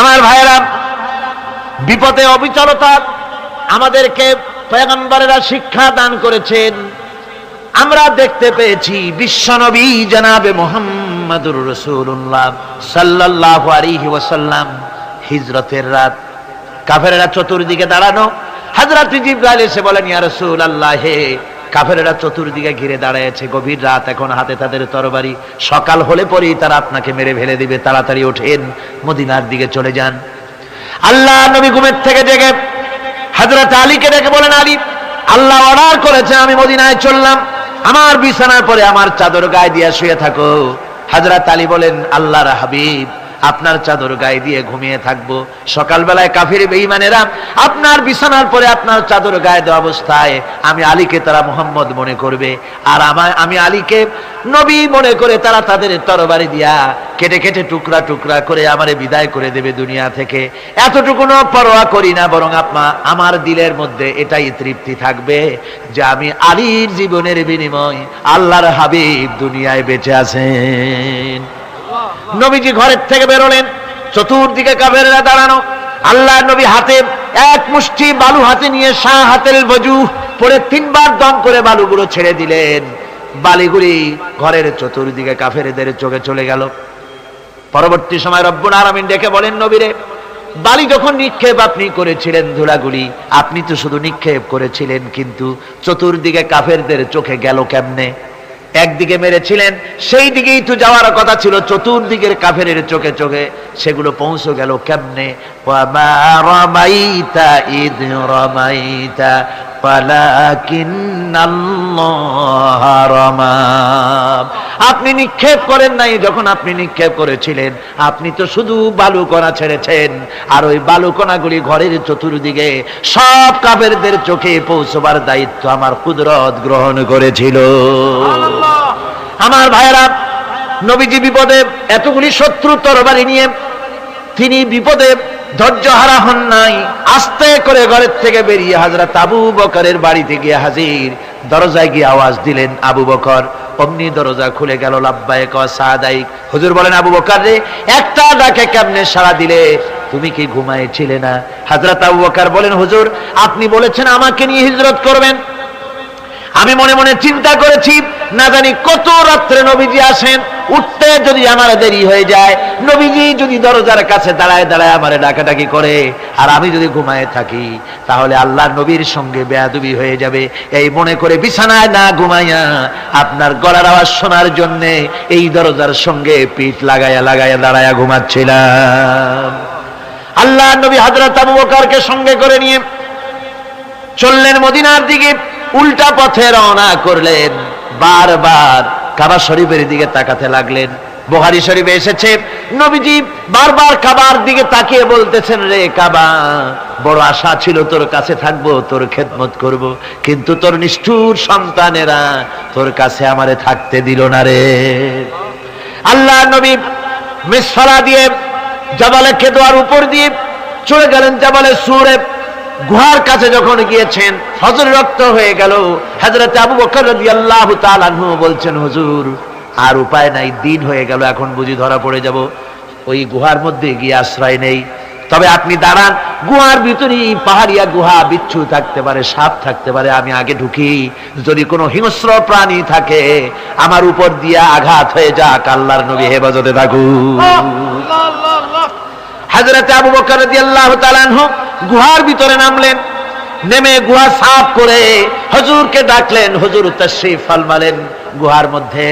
আমার ভাইয়েরা, বিপদে অবিচলতা আমাদেরকে পয়গম্বরেরা শিক্ষা দান করেছেন। আমরা দেখতে পেয়েছি বিশ্বনবী জনাবে মোহাম্মদুর রসুল্লাহ সাল্লাল্লাহু আলাইহি ওয়াসাল্লাম হিজরতের রাত। কাফেরেরা চতুর্দিকে দাঁড়ানো। হাজরাত জিব্রাইল এসে বলেন, ইয়া রাসূলুল্লাহ, হে কাফেরেরা চতুর্দিকে ঘিরে দাঁড়ায়ছে গভীর রাত এখন হাতে তাদের তরবারি। সকাল হলে পরেই তারা আপনাকে মেরে ফেলে দিবে। তাড়াতাড়ি ওঠেন, মদিনার দিকে চলে যান। আল্লাহ নবী ঘুমের থেকে জেগে হযরত আলীকে ডেকে বলেন, আলী, আল্লাহ অর্ডার করেছে, আমি মদিনায় চললাম। আমার বিছানার পরে আমার চাদর গায়ে দিয়ে শুয়ে থাকো। হযরত আলী বলেন, আল্লাহর হাবিব আপনার চাদর গায়ে দিয়ে ঘুমিয়ে থাকব। সকালবেলায় কাফির বেঈমানেরা আপনার বিছানার পরে আপনার চাদর গায়ে দেওয়া অবস্থায় আমি আলীকে তারা মোহাম্মদ মনে করবে। আর আমার আমি আলীকে নবী মনে করে তারা তাদের তরবারি দিয়া কেটে কেটে টুকরা টুকরা করে আমারে বিদায় করে দেবে দুনিয়া থেকে। এতটুকুনো পরোয়া করি না, বরং আপনা আমার দিলের মধ্যে এটাই তৃপ্তি থাকবে যে আমি আলীর জীবনের বিনিময় আল্লাহর হাবিব দুনিয়ায় বেঁচে আছেন। নবীজি ঘরের থেকে বেরোলেন, চতুর্দিকে কাফেররা দাঁড়ানো। আল্লাহ নবী হাতে এক মুষ্টি বালু হাতে নিয়ে শাহ হাতের বজু পরে তিনবার দম করে বালুগুলো ছেড়ে দিলেন। বালিগুলি ঘরের চতুর্দিকে কাফেরদের চোখে চলে গেল। পরবর্তী সময় রব্বুল আলামিন ডেকে বলেন, নবীরে, বালি যখন নিক্ষেপ আপনি করেছিলেন ধুলাগুলি, আপনি তো শুধু নিক্ষেপ করেছিলেন, কিন্তু চতুর্দিকে কাফেরদের চোখে গেল কেমনে? একদিকে মেরেছিলেন, সেই দিকেই তো যাওয়ার কথা ছিল। চতুর্দিকের কাফেরের চোখে চোখে সেগুলো পৌঁছে গেল কেমনে? আপনি নিক্ষেপ করেন নাই যখন আপনি নিক্ষেপ করেছিলেন। আপনি তো শুধু বালুকণা ছেড়েছেন, আর ওই বালুকণাগুলি ঘরের চতুর্দিকে সব কাফেরদের চোখে পৌঁছবার দায়িত্ব আমার কুদরত গ্রহণ করেছিল। আমার ভাইয়েরা, নবীজি বিপদে এতগুলি শত্রু তরবারি নিয়ে তিনি বিপদে ধৈর্য হারা হন নাই, আস্তে করে ঘরের থেকে বেরিয়ে হাজরা আবু বকরের বাড়িতে গিয়ে হাজির। দরজায় গিয়ে আওয়াজ দিলেন, আবু বকর, অমনি দরজা খুলে গেল, লাব্বায়ক সাদাইক। হুজুর বলেন, আবু বকর রে, একটা ডাকে কেমনে সাড়া দিলে? তুমি কি ঘুমাইছিলে না? হাজরাত আবু বকর বলেন, হুজুর, আপনি বলেছেন আমাকে নিয়ে হিজরত করবেন। আমি মনে মনে চিন্তা করেছি, না জানি কত রাত্রে নবীজি আসেন, উঠতে যদি আমার দেরি হয়ে যায়, নবীজি যদি দরজার কাছে দাঁড়ায় দাঁড়ায় আমারে ডাকাডাকি করে, আর আমি যদি ঘুমায় থাকি, তাহলে আল্লাহ নবীর সঙ্গে বেয়াদুবি হয়ে যাবে। এই মনে করে বিছানায় না ঘুমাইয়া আপনার গলার আওয়াজ শোনার জন্য এই দরজার সঙ্গে পিঠ লাগায়া লাগায়া দাঁড়ায়া ঘুমাচ্ছিলাম। আল্লাহ নবী হযরত আবু বকরকে সঙ্গে করে নিয়ে চললেন মদিনার দিকে। উল্টা পথে রওনা করলেন, বারবার কাবা শরীফের দিকে তাকাতে লাগলেন। বোহারি শরীফে এসেছে, নবীজি বারবার কাবার দিকে তাকিয়ে বলতেছেন, রে কাবা, বড় আশা ছিল তোর কাছে থাকব, তোর খেদমত করব, কিন্তু তোর নিষ্ঠুর সন্তানেরা তোর কাছে আমারে থাকতে দিল না রে। আল্লাহ নবী মিসফালা দিয়ে জবালে খেদোয়ার উপর দিয়ে চলে গেলেন জাবালে সুরে গুহার কাছে যখন গিয়েছেন হজর রক্ত হয়ে গেল। হজরত আবু বকর রাদিয়াল্লাহু তাআলা বলছেন হুজুর আর উপায় নাই দিন হয়ে গেল এখন বুঝি ধরা পড়ে যাব। ওই গুহার মধ্যে গিয়ে আশ্রয় নেই। তবে আপনি দাঁড়ান গুহার ভিতরেই পাহাড়িয়া গুহা বিচ্ছু থাকতে পারে সাপ থাকতে পারে আমি আগে ঢুকি। যদি কোনো হিংস্র প্রাণী থাকে আমার উপর দিয়ে আঘাত হয়ে যাক আল্লাহর নবী হেফাজতে থাকুক হাজরতে আবু বকর রাদিয়াল্লাহু তাআলা আনহু গুহার ভিতরে নামলেন, নেমে গুহা সাফ করে হুজুরকে ডাকলেন, হুজুর তাশরিফ ফলমালেন গুহার মধ্যে।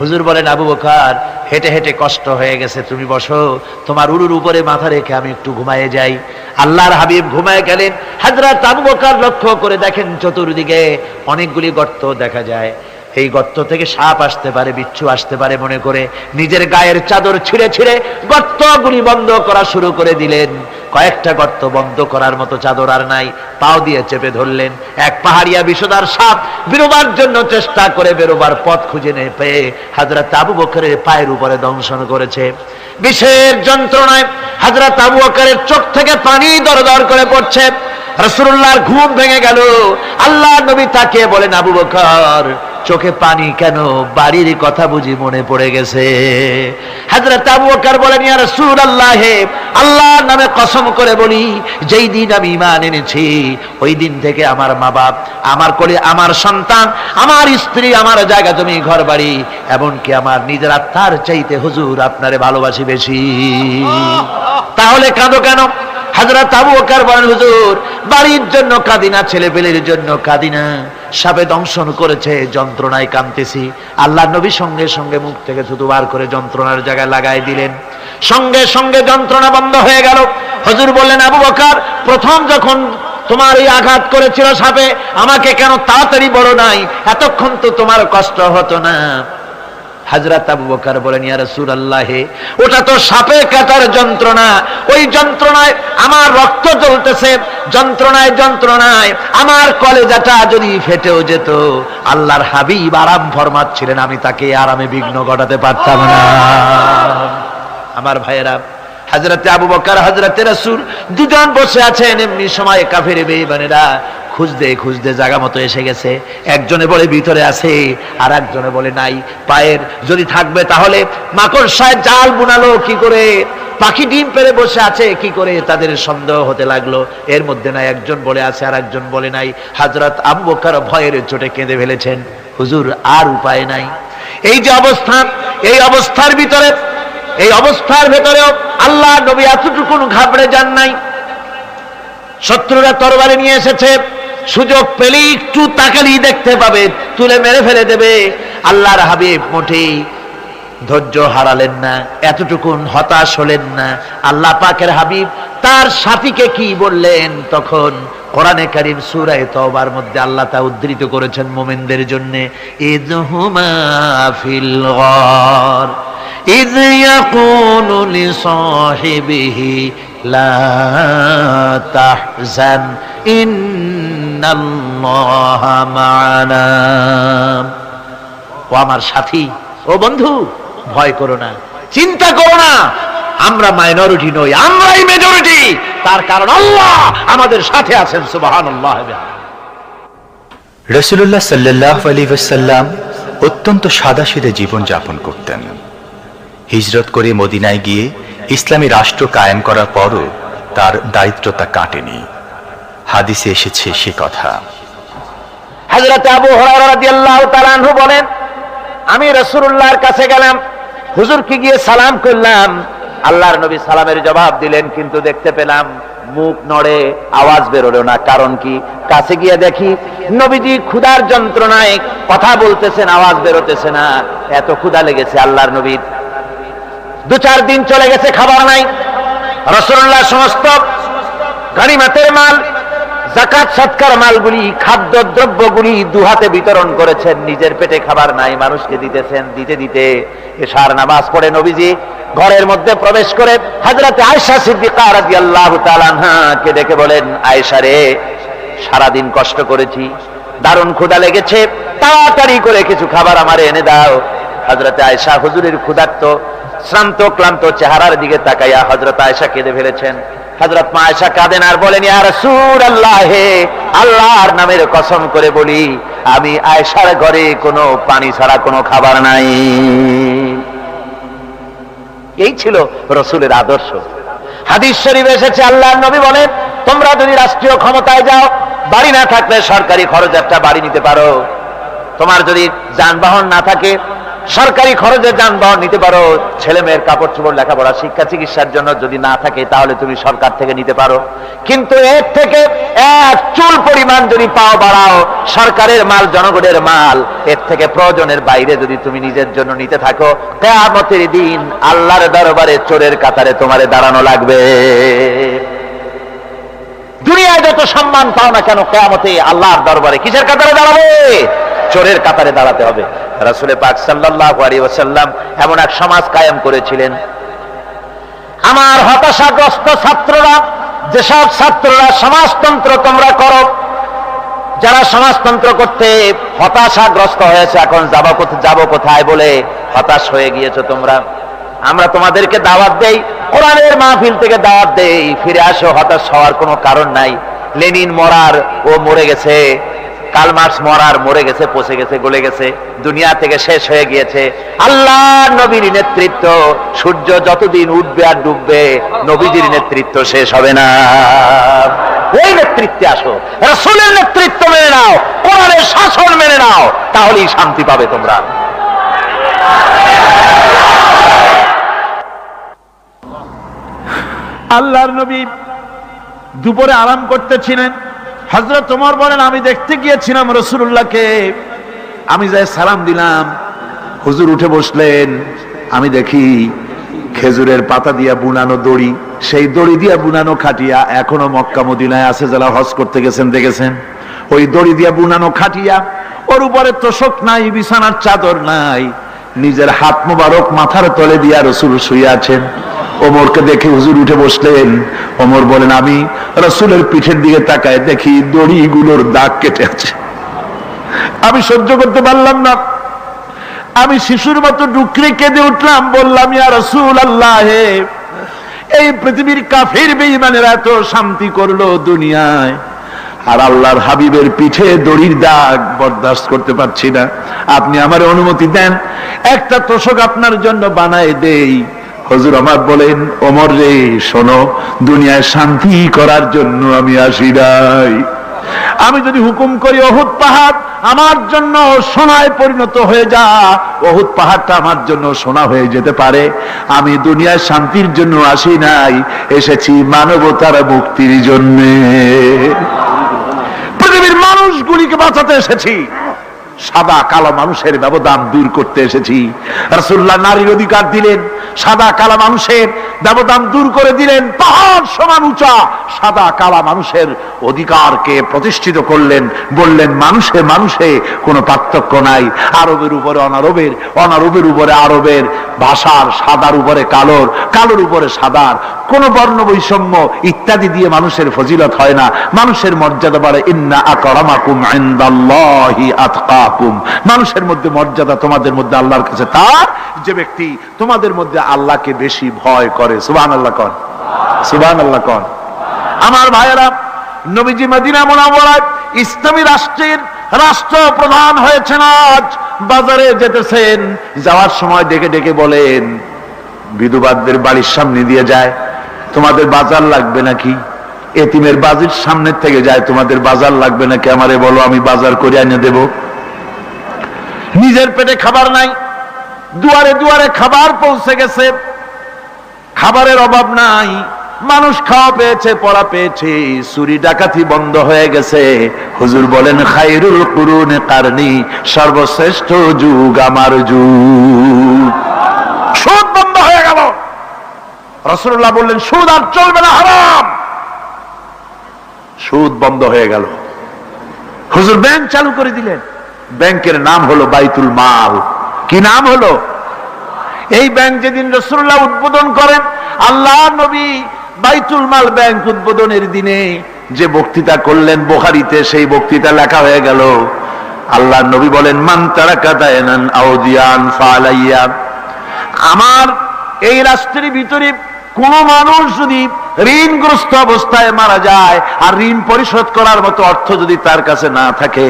হুজুর বলেন, আবু বকর, হেঁটে হেঁটে কষ্ট হয়ে গেছে, তুমি বসো, তোমার উরুর উপরে মাথা রেখে আমি একটু ঘুমায়ে যাই। আল্লাহর হাবিব ঘুমায় গেলেন, হাজরাত আবু বকর লক্ষ্য করে দেখেন চতুর্দিকে অনেকগুলি গর্ত দেখা যায়। এই গর্ত থেকে সাপ আসতে পারে, বিচ্ছু আসতে পারে মনে করে। নিজের গায়ের চাদর ছিঁড়ে ছিঁড়ে গর্তগুলি বন্ধ করা শুরু করে দিলেন। কয়েকটা গর্ত বন্ধ করার মতো চাদর আর নাই। পাও দিয়ে চেপে ধরলেন। এক পাহাড়িয়া বিষদার সাপ বেরোবার জন্য চেষ্টা করে বেরোবার পথ খুঁজে নে পেয়ে হাজরত আবু বকরের পায়ের উপরে দংশন করেছে। বিষের যন্ত্রণায় হাজরত আবু বকরের চোখ থেকে পানি দরদর করে পড়ছে। রসুল্লাহর ঘুম ভেঙে গেল। আল্লাহ নবী তাকে বলেন, আবু বকর চোখে পানি কেন? বাড়ির কথা বুঝি মনে পড়ে গেছে। হাজরত আবু বকর বলেন, ইয়া রাসূলুল্লাহ, আল্লাহর নামে কসম করে বলি, যেই দিন আমি ঈমান এনেছি, ওই দিন থেকে আমার মা বাপ আমার কোলে, আমার সন্তান, আমার স্ত্রী, আমার জায়গা তুমি ঘর বাড়ি এমনকি আমার নিজের আত্মার চাইতে হুজুর আপনারে ভালোবাসি বেশি। তাহলে কাঁদো কেন? হাজরত আবু বকর বলেন, হুজুর, বাড়ির জন্য কাদিনা ছেলে পেলের জন্য কাদিনা সাপে দংশন করেছে, যন্ত্রণায় কাঁদতেছি। আল্লাহ নবী সঙ্গে সঙ্গে মুখ থেকে থুতু বার করে যন্ত্রণার জায়গায় লাগাই দিলেন। সঙ্গে সঙ্গে যন্ত্রণা বন্ধ হয়ে গেল। হজুর বললেন, আবু বকার, প্রথম যখন তোমার এই আঘাত করেছিল সাপে, আমাকে কেন তাড়াতাড়ি বড় নাই? এতক্ষণ তো তোমার কষ্ট হতো না। হাজরাত আবু বকর বলেন, ইয়া রাসূলুল্লাহে, ওটা তো সাপে কাটার যন্ত্রণা। ওই যন্ত্রণায় আমার রক্ত জ্বলতেছে, যন্ত্রণায় যন্ত্রণায়। আমার কলেজাটা যদি ফেটেও যেত, আল্লাহর হাবিব আরাম ফরমাচ্ছিলেন, আমি তাকে আরামে বিঘ্ন ঘটাতে পারতাম না। আমার ভাইয়েরা হাজরাতে আবু বকর হাজরাতে রাসূল দুজন বসে আছেন, এমনি সময় কাফের বেঈমানেরা খুঁজতে খুঁজতে জায়গা মতো এসে গেছে। একজনে বলে, ভিতরে আছে। আর একজনে বলে, নাই। পায়ের যদি থাকবে তাহলে মাকড় সাহেব জাল বুনালো কি করে? পাখি ডিম পেরে বসে আছে কি করে? তাদের সন্দেহ হতে লাগল। এর মধ্যে নাই একজন বলে আছে, আর একজন বলে নাই। হাজরত আবু ভয়ের চোটে কেঁদে ফেলেছেন। হুজুর, আর উপায় নাই। এই যে অবস্থান, এই অবস্থার ভিতরে, এই অবস্থার ভেতরেও আল্লাহ নবী এতটুকুন ঘাবড়ে যান নাই। শত্রুরা তরবারি নিয়ে এসেছে। সুযোগ পেলেই একটু তাকালি দেখতে পাবে, তুলে মেরে ফেলে দেবে। আল্লাহর হাবিব মোটেই ধৈর্য হারালেন না, এতটুকুন হতাশ হলেন না। আল্লাহ পাকের হাবিব তার সাথীকে কি বললেন? তখন কোরআনে কারিম সুরায় তবার মধ্যে আল্লাহ তা উদ্ধৃত করেছেন মোমেনদের জন্য। ইন ও আমার সাথী, ও বন্ধু, ভয় করো না, চিন্তা করো না। আমরা মাইনরিটি নই, আমরাই মেজরিটি তার কারণ আল্লাহ আমাদের সাথে আছেন, সুবহানাল্লাহ রসুল্লাহ সাল্লাহ আলী ওসাল্লাম অত্যন্ত সাদাসিদে জীবন যাপন করতেন। হিজরত করে মদিনায় গিয়ে ইসলামী রাষ্ট্র কায়েম করার পরও তার দারিদ্রতা কাটেনি। হাদিসে এসেছে সে কথা। হযরত আবু হুরায়রা রাদিয়াল্লাহু তাআলা আনহু বলেন, আমি রাসূলুল্লাহর কাছে গেলাম, হুজুরকে গিয়ে সালাম করলাম। আল্লাহর নবী সালামের জবাব দিলেন, কিন্তু দেখতে পেলাম মুখ নড়ে, আওয়াজ বেরোলো না। কারণ কি? কাছে গিয়ে দেখি নবীজি ক্ষুধার যন্ত্রণায় কথা বলতেছেন, আওয়াজ বেরোতেছে না। এত ক্ষুধা লেগেছে আল্লাহর নবীর। দু চার দিন চলে গেছে, খাবার নাই। রসুল্লাহ সমস্ত গানিমাতের মাল জাকাত সৎকার মালগুলি, খাদ্য, দ্রব্যগুলি দুহাতে বিতরণ করেছেন। নিজের পেটে খাবার নাই, মানুষকে দিতেছেন, দিতে দিতে। এশার নামাজ পড়ে নবীজি ঘরের মধ্যে প্রবেশ করে হাজরাতে আয়সা সিদ্দিকা তাআলা কে ডেকে বলেন, আয়েশা রে, সারাদিন কষ্ট করেছি, দারুণ ক্ষুদা লেগেছে, তাড়াতাড়ি করে কিছু খাবার আমারে এনে দাও। হজরতে আয়সা হুজুরের ক্ষুধার্ত, শ্রান্ত, ক্লান্ত চেহারার দিকে তাকাইয়া হজরত আয়সা কেঁদে ফেলেছেন। হজরত মা আয়সা কাঁদেন আর বলেন সুর আল্লাহ আল্লাহর নামের কসম করে বলি, আমি আয়সার ঘরে কোনো পানি ছাড়া কোনো খাবার নাই। এই ছিল রসুলের আদর্শ। হাদিস শরীফ এসেছে, আল্লাহর নবী বলেন, তোমরা যদি রাষ্ট্রীয় ক্ষমতায় যাও, বাড়ি না থাকলে সরকারি খরচ একটা বাড়ি নিতে পারো। তোমার যদি যানবাহন না থাকে সরকারি খরচে যানবাহন নিতে পারো, ছেলে মেয়ের কাপড় চোপড় লেখাপড়া, শিক্ষা, চিকিৎসার জন্য যদি না থাকে, তাহলে তুমি সরকার থেকে নিতে পারো। কিন্তু এর থেকে এক চুল পরিমাণ যদি পাও বাড়াও, সরকারের মাল, জনগণের মাল, এর থেকে প্রয়োজনের বাইরে যদি তুমি নিজের জন্য নিতে থাকো, কেয়ামতের দিন আল্লাহর দরবারে চোরের কাতারে তোমারে দাঁড়ানো লাগবে। দুনিয়ায় যত সম্মান পাও না কেন, কেয়ামতে আল্লাহর দরবারে কিসের কাতারে দাঁড়াবে? চোরের কাতারে দাঁড়াতে হবে। রাসুলে পাক সাল্লাহ ওসাল্লাম এমন এক সমাজ কায়েম করেছিলেন। আমার হতাশাগ্রস্ত ছাত্ররা, যেসব ছাত্ররা সমাজতন্ত্র তোমরা করো, যারা সমাজতন্ত্র করতে হতাশাগ্রস্ত হয়েছে, এখন যাব যাব কোথায় বলে হতাশ হয়ে গিয়েছো তোমরা? আমরা তোমাদেরকে দাওয়াত দেই, কোরআনের মাহফিল থেকে দাওয়াত দেই, ফিরে আসো, হতাশ হওয়ার কোনো কারণ নাই। লেনিন মরার ও মরে গেছে। কাল মার্চ মরার, মরে গেছে, পচে গেছে, গলে গেছে, দুনিয়া থেকে শেষ হয়ে গিয়েছে। আল্লাহ নবীর নেতৃত্ব, সূর্য যতদিন উঠবে আর ডুববে, নবীজির নেতৃত্ব শেষ হবে না। ওই নেতৃত্বে আসো, রসুলের নেতৃত্ব মেনে নাও, কোরআনের শাসন মেনে নাও, তাহলেই শান্তি পাবে তোমরা। আল্লাহর নবী দুপুরে আরাম করতেছিলেন। হজরত তোমার বলেন, আমি দেখতে গিয়েছিলাম রসুল্লাহকে আমি যাই সালাম দিলাম। হুজুর উঠে বসলেন। আমি দেখি খেজুরের পাতা দিয়া বুনানো দড়ি। সেই দড়ি দিয়া বুনানো খাটিয়া এখনও মক্কা মদিনায় আছে যারা হজ করতে গেছেন, দেখেছেন? ওই দড়ি দিয়া বুনানো খাটিয়া ওর উপরে তোষক নাই, বিছানার চাদর নাই। নিজের হাত মোবারক মাথার তলে দিয়া রসুল শুয়ে আছেন। ওমরকে দেখে হুজুর উঠে বসলেন। ওমর বলেন, আমি রসুলের পিঠের দিকে তাকায় দেখি দড়িগুলোর দাগ কেটে আছে। আমি সহ্য করতে পারলাম না। আমি শিশুর মতো ডুকরে কেঁদে উঠলাম। বললাম, ইয়া রসুল আল্লাহ এই পৃথিবীর কাফির বেঈমানেরা এত শান্তি করল দুনিয়ায়। আর আল্লাহর হাবিবের পিঠে দড়ির দাগ বরদাস্ত করতে পারছি না। আপনি আমার অনুমতি দেন। একটা তোষক আপনার জন্য বানায় দেই। হজুর আমার বলেন অমর রে, শোনো, দুনিয়ায় শান্তি করার জন্য আমি আসি নাই। আমি যদি হুকুম করি অহুত পাহাড় আমার জন্য সোনায় পরিণত হয়ে যা, অহুদ পাহাড়টা আমার জন্য সোনা হয়ে যেতে পারে। আমি দুনিয়ায় শান্তির জন্য আসি নাই, এসেছি মানবতার মুক্তির জন্যে। পৃথিবীর মানুষগুলিকে বাঁচাতে এসেছি। সাদা কালো মানুষের ব্যবধান দূর করতে এসেছি। রসুল্লাহ নারীর অধিকার দিলেন, সাদা কালা মানুষের ব্যবধান দূর করে দিলেন, পাহাড় সমান উঁচা, সাদা কালা মানুষের অধিকারকে প্রতিষ্ঠিত করলেন, বললেন, মানুষে মানুষে, কোনো পার্থক্য নাই। আরবের উপরে অনারবের অনারবের উপরে আরবের, ভাষার সাদার উপরে কালোর কালোর উপরে সাদার। কোন বর্ণ বৈষম্য ইত্যাদি দিয়ে মানুষের ফজিলত হয় না। মানুষের মর্যাদা বাড়ে, ইন্না আকরামাকুম ইনদাল্লাহি আতকাকুম মানুষের মধ্যে মর্যাদা তোমাদের মধ্যে আল্লাহর কাছে তার। যে ব্যক্তি তোমাদের মধ্যে আল্লাহকে বেশি ভয় করে। সুবহানাল্লাহ কন। সুবহানাল্লাহ কন। আমার ভাইয়েরা, নবীজি মদিনা মোনাওয়ারায় ইসলামী রাষ্ট্রের রাষ্ট্র প্রধান হয়েছেন আজ। বাজারে যেতেছেন, যাওয়ার সময় ডেকে ডেকে বলেন, বিধবাদের বাড়ির সামনে দিয়ে যায়। তোমাদের বাজার লাগবে নাকি? এতিমের বাজির সামনের থেকে যায়। তোমাদের বাজার লাগবে নাকি? আমারে বলো, আমি বাজার করে এনে দেব। নিজের পেটে খাবার নাই, দুয়ারে দুয়ারে খাবার পৌঁছে গেছে। খাবারের অভাব নাই, মানুষ খাওয়া পেয়েছে, পড়া পেয়েছে, চুরি ডাকাতি বন্ধ হয়ে গেছে। হুজুর বলেন খাইরুল কুরুন কারনি, সর্বশ্রেষ্ঠ যুগ আমার যুগ। সুদ বন্ধ হয়ে গেল। রসুল্লাহ বললেন, সুদ আর চলবে না, হারাম। সুদ বন্ধ হয়ে গেল। হুজুর ব্যাংক চালু করে দিলেন। ব্যাংকের নাম হলো বাইতুল মাল। কি নাম হলো? এই ব্যাংক যেদিন রসুল্লাহ উদ্বোধন করেন, আল্লাহ নবী বাইতুল মাল ব্যাংক উদ্বোধনের দিনে যে বক্তৃতা করলেন, বোখারিতে সেই বক্তৃতা লেখা হয়ে গেল। আল্লাহ নবী বলেন, মান তারা কাদায়নান আমার এই রাষ্ট্রের ভিতরে কোন মানুষ যদি ঋণগ্রস্ত অবস্থায় মারা যায় আর ঋণ পরিশোধ করার মতো অর্থ যদি তার কাছে না থাকে,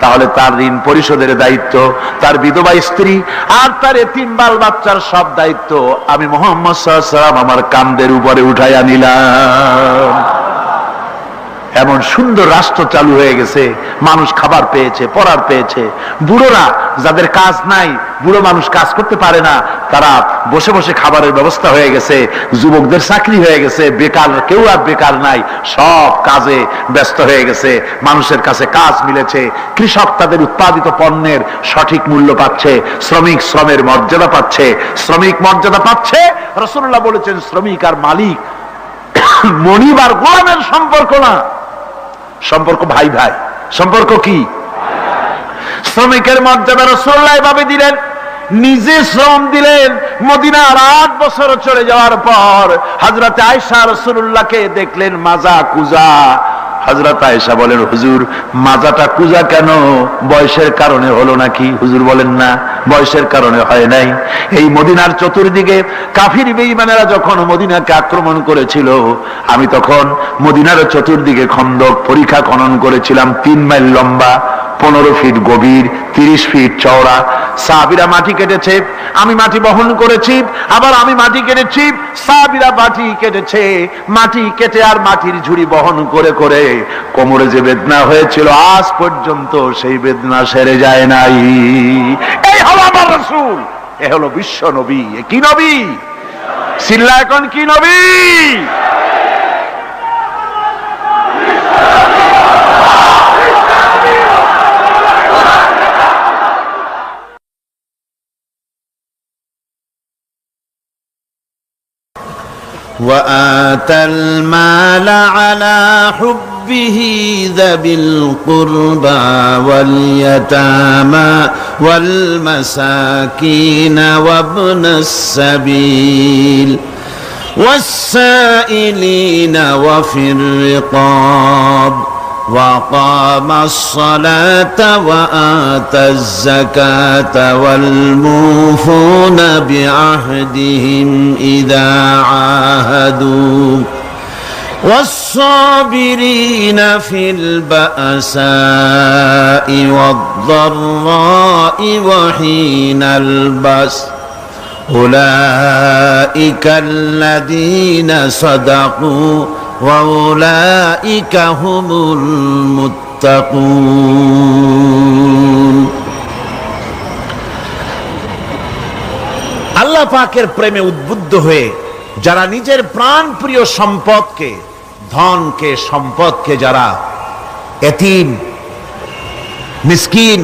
তাহলে তার ঋণ পরিশোধের দায়িত্ব, তার বিধবা স্ত্রী আর তার এতিম বাল বাচ্চার সব দায়িত্ব আমি মোহাম্মদ সাল্লাম আমার কামদের উপরে উঠাইয়া আনিলাম এমন সুন্দর রাষ্ট্র চালু হয়ে গেছে, মানুষ খাবার পেয়েছে পড়ার পেয়েছে। বুড়োরা যাদের কাজ নাই, বুড়ো মানুষ কাজ করতে পারে না, তারা বসে বসে খাবারের ব্যবস্থা হয়ে গেছে, যুবকদের চাকরি হয়ে গেছে, বেকার, কেউ আর বেকার নাই, সব কাজে ব্যস্ত হয়ে গেছে, মানুষের কাছে কাজ মিলেছে, কৃষক তাদের উৎপাদিত পণ্যের সঠিক মূল্য পাচ্ছে, শ্রমিক শ্রমের মর্যাদা পাচ্ছে, শ্রমিক মর্যাদা পাচ্ছে রসুল্লাহ বলেছেন, শ্রমিক আর মালিক, মনিব আর গোলামের সম্পর্ক না। সম্পর্ক ভাই ভাই। সম্পর্ক কি? শ্রমিকের মর্যাদা রসোল্লা এভাবে দিলেন, নিজে শ্রম দিলেন, মদিনার আট বছর চলে যাওয়ার পর হাজরাতে আয়সা রসুল্লাহকে দেখলেন মাজা কুজা। হাজরত আয়েশা বলেন, হুজুর, মাজাটা কুজা কেন? বয়সের কারণে হলো নাকি? হুজুর বলেন, না, বয়সের কারণে হয় নাই। এই মদিনার চতুর্দিকে কাফির বেঈমানেরা যখন মদিনাকে আক্রমণ করেছিল, আমি তখন মদিনার চতুর্দিকে খন্দক পরীক্ষা খনন করেছিলাম, তিন মাইল লম্বা। পনেরো ফিট গভীর, তিরিশ ফিট চওড়া। সাহাবিরা মাটি কেটেছে, আমি মাটি বহন করেছি, আবার আমি মাটি কেটেছি সাহাবিরা মাটি কেটেছে। মাটি কেটে আর মাটির ঝুড়ি বহন করে করে কোমরে যে বেদনা হয়েছিল, আজ পর্যন্ত সেই বেদনা সেরে যায় নাই। এই হলো আমার রসুল, এ হলো বিশ্ব নবী কি নবী? সিল্লা এখন কি নবী? وآتى المال على حبه ذوي القربى واليتامى والمساكين وابن السبيل والسائلين وفي الرقاب وقام الصلاة وآتى الزكاة والموفون بعهدهم إذا عاهدوا. والصابرين في البأساء والضراء وحين البأس. أولئك الذين صدقوا وأولئك هم المتقون আল্লাহ পাকের প্রেমে উদ্বুদ্ধ হয়ে যারা নিজের প্রাণ প্রিয় সম্পদকে ধনকে সম্পদকে যারা এতিম মিসকিন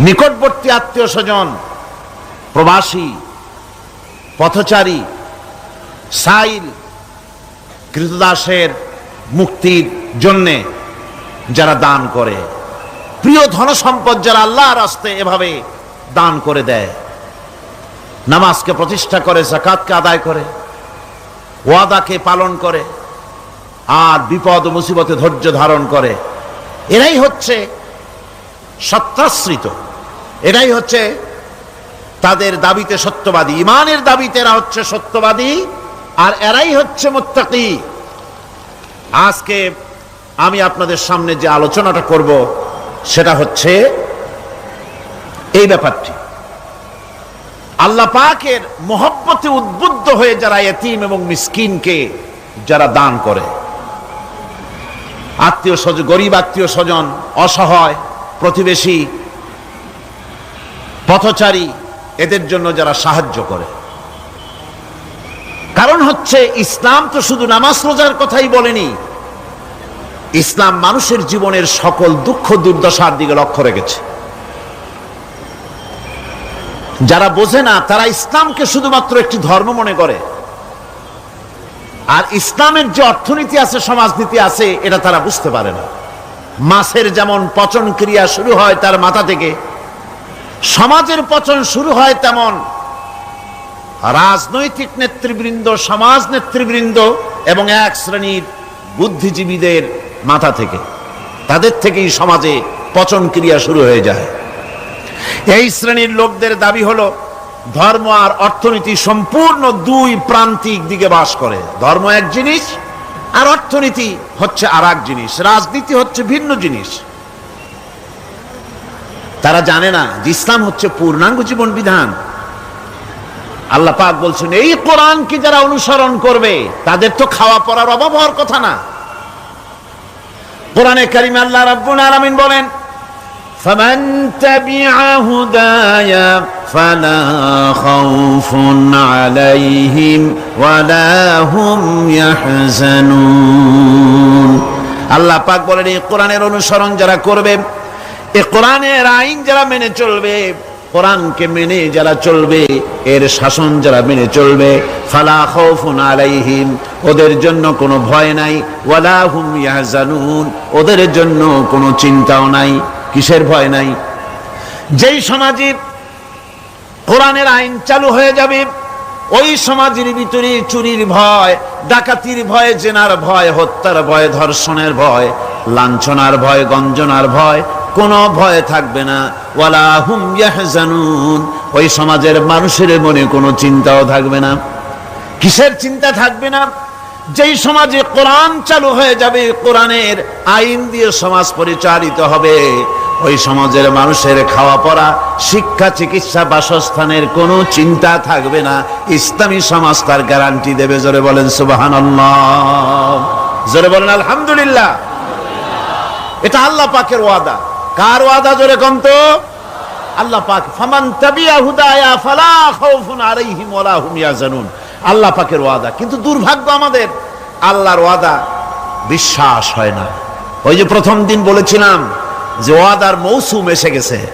নিকটবর্তী আত্মীয় স্বজন প্রবাসী পথচারী সাইল কৃতদাসের মুক্তির জন্যে যারা দান করে। প্রিয় ধন সম্পদ যারা আল্লাহর রাস্তে এভাবে দান করে দেয়। নামাজকে প্রতিষ্ঠা করে জাকাতকে আদায় করে, ওয়াদাকে পালন করে, আর বিপদ মুসিবতে ধৈর্য ধারণ করে। এরাই হচ্ছে সত্যাশ্রিত এরাই হচ্ছে তাদের দাবিতে সত্যবাদী। ইমানের দাবিতে এরা হচ্ছে সত্যবাদী। আর এরাই হচ্ছে মোত্তাকি। আজকে আমি আপনাদের সামনে যে আলোচনাটা করব, সেটা হচ্ছে এই ব্যাপারটি। আল্লাহ পাকের মহব্বতে উদ্বুদ্ধ হয়ে যারা এতিম এবং মিসকিনকে যারা দান করে, আত্মীয় স্বজন, গরিব আত্মীয় স্বজন, অসহায়, প্রতিবেশী, পথচারী, এদের জন্য যারা সাহায্য করে। হচ্ছে, ইসলাম তো শুধু নামাজ রোজার কথাই বলেনি। ইসলাম মানুষের জীবনের সকল দুঃখ দুর্দশার দিকে লক্ষ্য রেখেছে। যারা বোঝে না, তারা ইসলামকে শুধুমাত্র একটি ধর্ম মনে করে। আর ইসলামের যে অর্থনীতি আছে, সমাজনীতি আছে, এটা তারা বুঝতে পারে না। মাছের যেমন পচন ক্রিয়া শুরু হয় তার মাথা থেকে, সমাজের পচন শুরু হয় তেমন। রাজনৈতিক নেতৃবৃন্দ, সমাজ নেতৃবৃন্দ এবং এক শ্রেণির বুদ্ধিজীবীদের মাথা থেকে। তাদের থেকেই সমাজে পচন ক্রিয়া শুরু হয়ে যায়। এই শ্রেণির লোকদের দাবি হলো, ধর্ম আর অর্থনীতি সম্পূর্ণ দুই প্রান্তিক দিকে বাস করে। ধর্ম এক জিনিস আর অর্থনীতি হচ্ছে আর এক জিনিস। রাজনীতি হচ্ছে ভিন্ন জিনিস। তারা জানে না যে ইসলাম হচ্ছে পূর্ণাঙ্গ জীবন বিধান। আল্লাহ পাক বলছেন এই কোরআনকে যারা অনুসরণ করবে তাদের তো খাওয়া পড়ার অভাব হওয়ার কথা না কোরআনে কারিমে আল্লাহ রাব্বুল আলামিন বলেন فمن تبع هداي فلا خوف عليهم ولا هم يحزنون আল্লাহ পাক বলেন এই কোরআনের অনুসরণ যারা করবে এ কোরআনের আইন যারা মেনে চলবে কোরআনকে মেনে যারা চলবে, এর শাসন যারা মেনে চলবে, ফালা খাউফুন আলাইহিম, ওদের জন্য কোনো ভয় নাই, ওয়ালা হুম ইয়াহজানুন, ওদের জন্য কোনো চিন্তাও নাই, কিসের ভয় নাই? যেই সমাজে কোরআনের আইন চালু হয়ে যাবে, ওই সমাজের ভিতরে চুরির ভয়, ডাকাতির ভয়, জেনার ভয়, হত্যার ভয়, ধর্ষণের ভয়, লাঞ্ছনার ভয়, গঞ্জনার ভয় কোনো ভয় থাকবে না। ওয়ালা হুম ইয়াহজানুন। ওই সমাজের মানুষের মনে কোনো চিন্তাও থাকবে না। কিসের চিন্তা থাকবে না? যেই সমাজে কোরআন চালু হয়ে যাবে, কোরআনের আইন দিয়ে সমাজ পরিচালিত হবে, ওই সমাজের মানুষের খাওয়া পড়া, শিক্ষা, চিকিৎসা, বাসস্থানের কোনো চিন্তা থাকবে না। ইসলামী সমাজ তার গ্যারান্টি দেবে, জোরে বলেন সুবাহান জোরে বলেন আলহামদুলিল্লাহ। এটা আল্লাহ পাকের ওয়াদা। কার ওয়াদা জোরে কম তো? আল্লাহ পাক, ফামান তাবিয়া হুদায়া ফালা খাউফুন আলাইহিম ওয়ালা হুম ইয়াজানুন আল্লাহ পাকের ওয়াদা। কিন্তু দুর্ভাগ্য আমাদের, আল্লাহর ওয়াদা বিশ্বাস হয় না। ওই যে প্রথম দিন বলেছিলাম যে ওয়াদার মৌসুম এসে গেছে।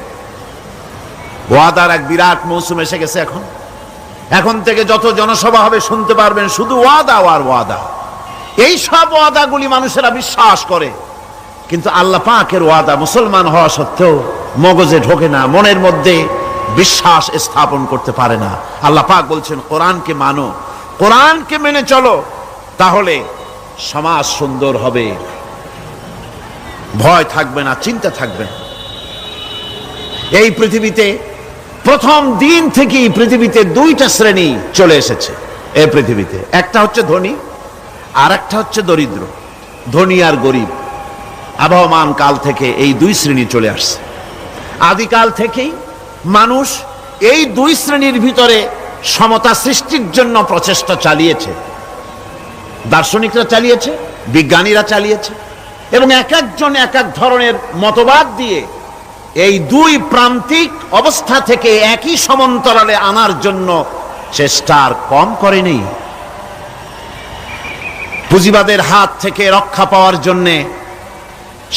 ওয়াদার এক বিরাট মৌসুম এসে গেছে এখন। এখন থেকে যত জনসভা হবে শুনতে পারবেন, শুধু ওয়াদা আর ওয়াদা। এই সব ওয়াদাগুলি মানুষেরা বিশ্বাস করে। কিন্তু আল্লাহ পাকের ওয়াদা মুসলমান হওয়া সত্ত্বেও মগজে ঢোকে না, মনের মধ্যে বিশ্বাস স্থাপন করতে পারে না। আল্লাহ পাক বলছেন, কোরআনকে মানো, কোরআনকে মেনে চলো, তাহলে সমাজ সুন্দর হবে। ভয় থাকবে না, চিন্তা থাকবে না। এই পৃথিবীতে প্রথম দিন থেকেই পৃথিবীতে দুইটা শ্রেণি চলে এসেছে এই পৃথিবীতে। একটা হচ্ছে ধনী আর একটা হচ্ছে দরিদ্র, ধনী আর গরিব। আবহমান কাল থেকে এই দুই শ্রেণি চলে আসছে। আদিকাল থেকেই মানুষ এই দুই শ্রেণির ভিতরে সমতা সৃষ্টির জন্য প্রচেষ্টা চালিয়েছে। দার্শনিকরা চালিয়েছে, বিজ্ঞানীরা চালিয়েছে এবং এক একজন এক এক ধরনের মতবাদ দিয়ে এই দুই প্রান্তিক অবস্থা থেকে একই সমান্তরালে আনার জন্য চেষ্টা আর কম করেনি। পুঁজিবাদের হাত থেকে রক্ষা পাওয়ার জন্যে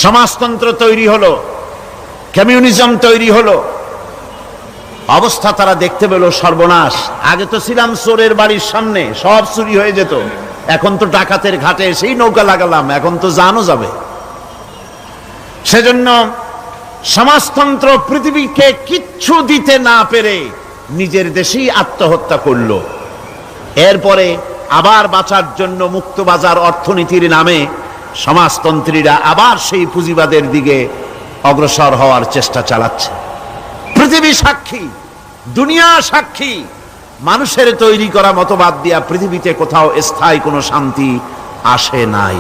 সমাজতন্ত্র তৈরি হলো, কমিউনিজম তৈরি হলো। অবস্থা তারা দেখতে পেল সর্বনাশ। আগে তো ছিলাম চোরের বাড়ির সামনে, সব চুরি হয়ে যেত। এখন তো ডাকাতের ঘাটে সেই নৌকা লাগালাম, এখন তো জানো যাবে। সেজন্য সমাজতন্ত্র পৃথিবীকে কিচ্ছু দিতে না পেরে নিজের দেশেই আত্মহত্যা করল। এরপরে আবার বাঁচার জন্য মুক্তবাজার অর্থনীতির নামে সমাজতন্ত্রীরা আবার সেই পুঁজিবাদের দিকে অগ্রসর হওয়ার চেষ্টা চালাচ্ছে। পৃথিবী সাক্ষী, দুনিয়া সাক্ষী, মানুষের তৈরি করা মতবাদ দিয়া পৃথিবীতে কোথাও স্থায়ী কোনো শান্তি আসে নাই।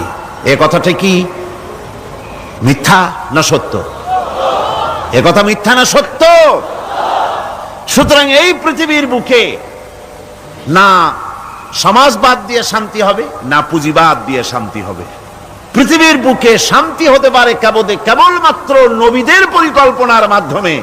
এ কথাটা কি? মিথ্যা না সত্য? এ কথা মিথ্যা না সত্য? সুতরাং এই পৃথিবীর বুকে না সমাজবাদ দিয়ে শান্তি হবে, না পুঁজিবাদ দিয়ে শান্তি হবে। পৃথিবীর বুকে শান্তি হতে পারে কেবল কেবলমাত্র নবীদের পরিকল্পনার মাধ্যমে।